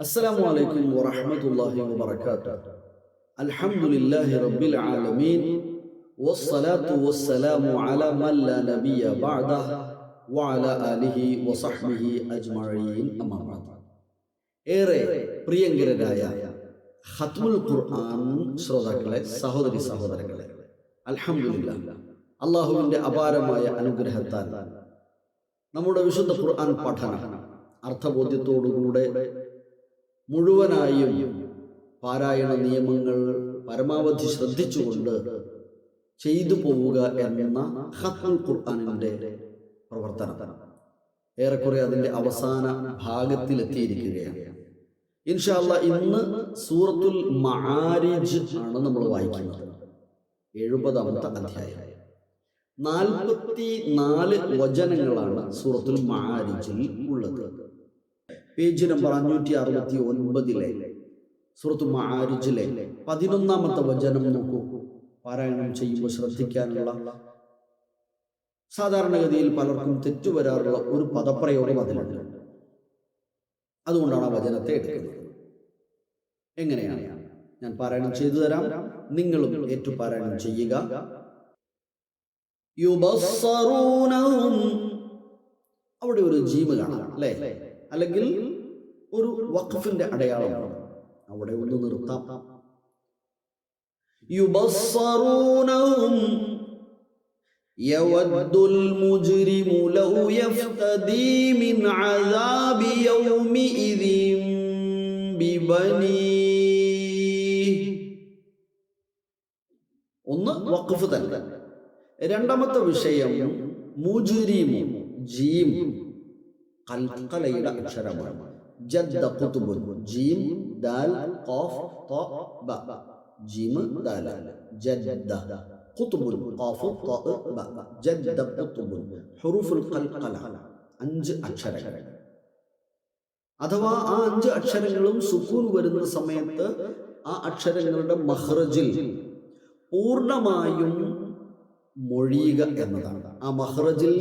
السلام عليكم ورحمة الله وبركاته الحمد لله رب العالمين والصلاة والسلام على من لا نبي بعده وعلى آله وصحبه أجمعين أما بعد ഏറെ പ്രിയങ്കരരായ ഖത്മുൽ ഖുർആൻ ശ്രോതാക്കളെ സഹോദരി സഹോദരങ്ങളെ അൽഹംദുലില്ല അള്ളാഹുവിൻ്റെ അപാരമായ അനുഗ്രഹത്താൽ നമ്മുടെ വിശുദ്ധ ഖുർആൻ പഠനം അർത്ഥബോധ്യത്തോടുകൂടെ മുഴുവനായും പാരായണ നിയമങ്ങൾ പരമാവധി ശ്രദ്ധിച്ചുകൊണ്ട് ചെയ്തു പോവുക എന്ന ഖത്മുൽ ഖുർആാനിന്റെ പ്രവർത്തനം. ഏറെക്കുറെ അതിന്റെ അവസാന ഭാഗത്തിലെത്തിയിരിക്കുകയാണ്. ഇൻഷാല്ല ഇന്ന് സൂറത്തുൽ മഹാരിജ് ആണ് നമ്മൾ വായിക്കുന്നത്. എഴുപതാമത്തെ അധ്യായം. നാൽപ്പത്തി നാല് വചനങ്ങളാണ് സൂറത്തുൽ മഹാരിജിൽ ഉള്ളത്. പേജ് നമ്പർ അഞ്ഞൂറ്റി അറുപത്തി ഒൻപതിലെ സുഹൃത്തു മാരിജിലെ പതിനൊന്നാമത്തെ വചനം നോക്കൂ. പാരായണം ചെയ്യുമ്പോൾ ശ്രദ്ധിക്കാനുള്ള സാധാരണഗതിയിൽ പലർക്കും തെറ്റുവരാറുള്ള ഒരു പദപ്രയോഗം അതിലുണ്ട്. അതുകൊണ്ടാണ് ആ വചനത്തെ എടുക്കുന്നത്. എങ്ങനെയാണ്? ഞാൻ പാരായണം ചെയ്തു തരാം. നിങ്ങളും ഏറ്റു പാരായണം ചെയ്യുക. അവിടെ ഒരു ജീവ് കാണാം അല്ലേ? അല്ലെങ്കിൽ ഒരു വഖഫിന്റെ അടയാളമാണ് അവിടെ ഒന്ന് നിർത്താം യുബസ്സറൂനഹും يود المجرم لو يفتدي من عذاب يومئذ ببنيه ഒന്ന് വഖഫ് തന്നെ രണ്ടാമത്തെ വിഷയം മുജുരിമു ജീം കൽക്കലയുടെ അക്ഷരമാണ് ജദ്ദ ഖുതുബുൻ ജീം ദാൽ ഖാഫ് ത ബ ജീം ദാൽ ജദ്ദ ഖുതുബുൻ ഖാഫ് ത ബ ജദ്ദ ഖുതുബുൻ ഹുറൂഫുൽ ഖൽഖല അഞ്ച് അക്ഷരങ്ങൾ. അഥവാ ആ അഞ്ച് അക്ഷരങ്ങളും സുക്കൂൻ വരുന്ന സമയത്ത് ആ അക്ഷരങ്ങളുടെ മഹ്റജിൽ പൂർണമായും മൊഴിയുക എന്നതാണ്. ആ മഹ്റജിൽ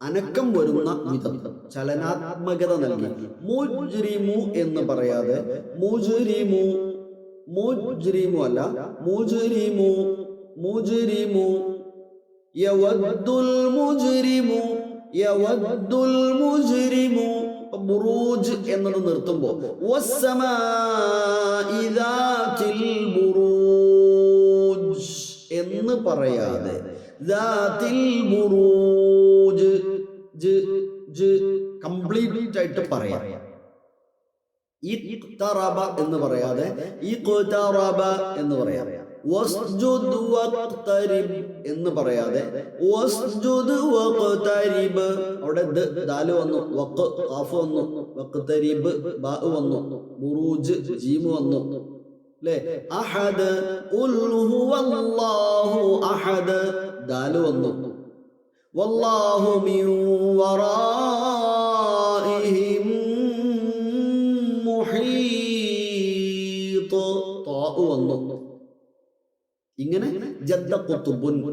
അനക്കം വരുന്ന വിധം ചലനാത്മകത നൽകി. മുജ്രിമു എന്ന് പറയാതെ മുജ്രിമു മുജ്രിമു അല്ല മുജ്രിമു മുജ്രിമു. യവദ്ദുൽ മുജ്രിമു യവദ്ദുൽ മുജ്രിമു. ബുറൂജ് എന്നത് നിർത്തുമ്പോൾ ബുറൂജ് എന്ന് പറയാതെ ദാതിൽ ബുറൂജ് കംപ്ലീറ്റ് ആയിട്ട് പറയാം എന്ന് പറയാതെ എന്ന് പറയാം. എന്ന് പറയാതെ അവിടെ ദാലു വന്നു വഖ് ഖാഫ് വന്നു വഖ്തരിബ് ബാ വന്നു ബുറൂജ് ജീമ് വന്നു. അല്ലേ അഹദ് അഹദ് ദാൽ വന്നു. വല്ലാഹു മിൻ വറാഇഹിം വന്നു. ഇങ്ങനെ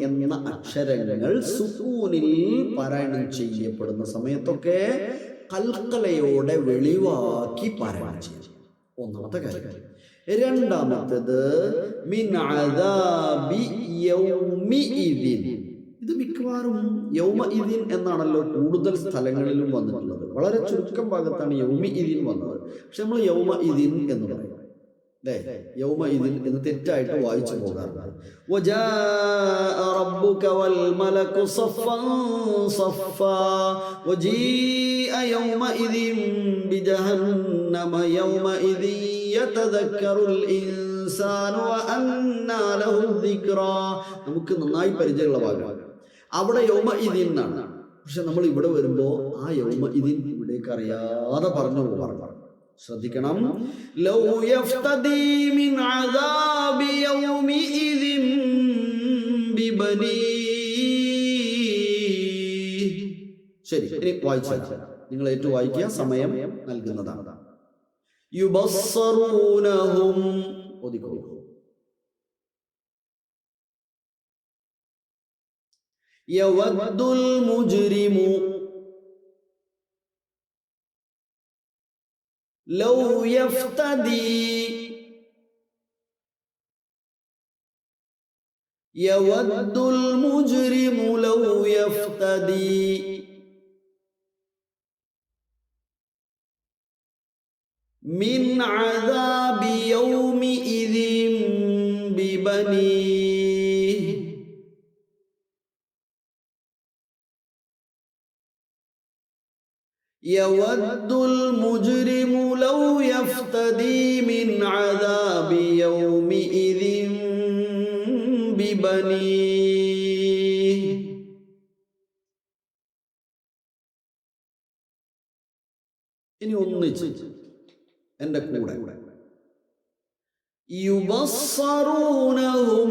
എന്ന അക്ഷരങ്ങൾ സുക്കൂനിൽ പാരായണം ചെയ്യപ്പെടുന്ന സമയത്തൊക്കെ കൽക്കലയോടെ വെളിവാക്കി പാരായണം ചെയ്യും ഒന്നാമത്തെ കാര്യം. രണ്ടാമത്തേത് ഇത് മിക്കവാറും യൗമ ഇതിൻ എന്നാണല്ലോ കൂടുതൽ സ്ഥലങ്ങളിലും വന്നിട്ടുള്ളത്. വളരെ ചുരുക്കം ഭാഗത്താണ് യൗമി ഇതിൻ വന്നത്. പക്ഷെ നമ്മൾ യൗമ ഇതിൻ എന്ന് പറയും. അല്ലേ? യൗമ എന്ന് തെറ്റായിട്ട് വായിച്ചു പോകാറുണ്ട്. നമുക്ക് നന്നായി പരിചയമുള്ള ഭാഗം. അവിടെ യൗമ ഇതിൻ എന്നാണ്. പക്ഷെ നമ്മൾ ഇവിടെ വരുമ്പോ ആ യൗമ ഇതിൻ ഇവിടേക്ക് അറിയാതെ പറഞ്ഞു പോകാറുണ്ട്. ശ്രദ്ധിക്കണം. ലൗ യഫ്തദി മിൻ അദാബി യൗമി ഇദിൻ ബിബനി. ശരി ഇനി വായിച്ചാൽ നിങ്ങൾ ഏറ്റു വായിക്കുക സമയം നൽകുന്നതാണ് യുബസ്സറൂനഹും ഒതുക്കൂ യവദ്ദുൽ മുജ്രിമു لو يفتدي يود المجرم لو يفتدي من عذاب يومئذ ببنيه. يود المجرم لو يفتدي من عذاب يومئذ ببنيه ഇനി ഒന്നിച്ച് എൻ്റെ കൂടെ يبصرونهم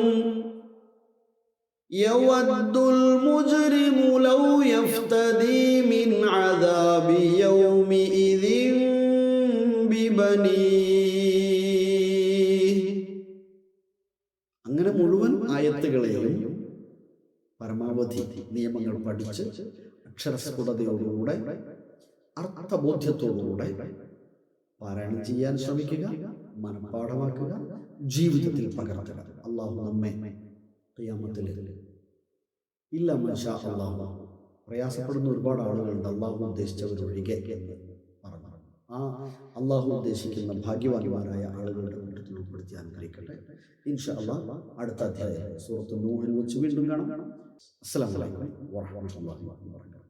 يود المجرم لو يفتدي من عذاب يومئذ ببنيه അങ്ങനെ മുഴുവൻ ആയത്തുകളെയും പരമാവധി നിയമങ്ങൾ പഠിച്ച് അക്ഷരസ്ഫുടതയോടുകൂടെ അർത്ഥബോധ്യത്തോടുകൂടെ പാരായണം ചെയ്യാൻ ശ്രമിക്കുക മനഃപ്പാഠമാക്കുക ജീവിതത്തിൽ പകർത്തുക അള്ളാഹു നമ്മെ ഖിയാമത്തിൽ ഇല്ല മനുഷ്യ അള്ളാഹു. പ്രയാസപ്പെടുന്ന ഒരുപാട് ആളുകളുണ്ട് അള്ളാഹു ഉദ്ദേശിച്ചവരൊഴികെ എന്ന് പറഞ്ഞു ആ അള്ളാഹു ഉദ്ദേശിക്കുന്ന ഭാഗ്യവാന്മാരായ ആളുകളുടെ കൂട്ടത്തിൽ ഉൾപ്പെടുത്തി അനുഗ്രഹിക്കട്ടെ. ഇൻഷാ അള്ളാഹ് അടുത്ത അധ്യായം. സൂറത്ത് നൂഹിൽ വെച്ച് വീണ്ടും കാണാം. അസ്സലാമു അലൈക്കും വറഹ്മത്തുള്ളാഹി വബറകാതുഹു.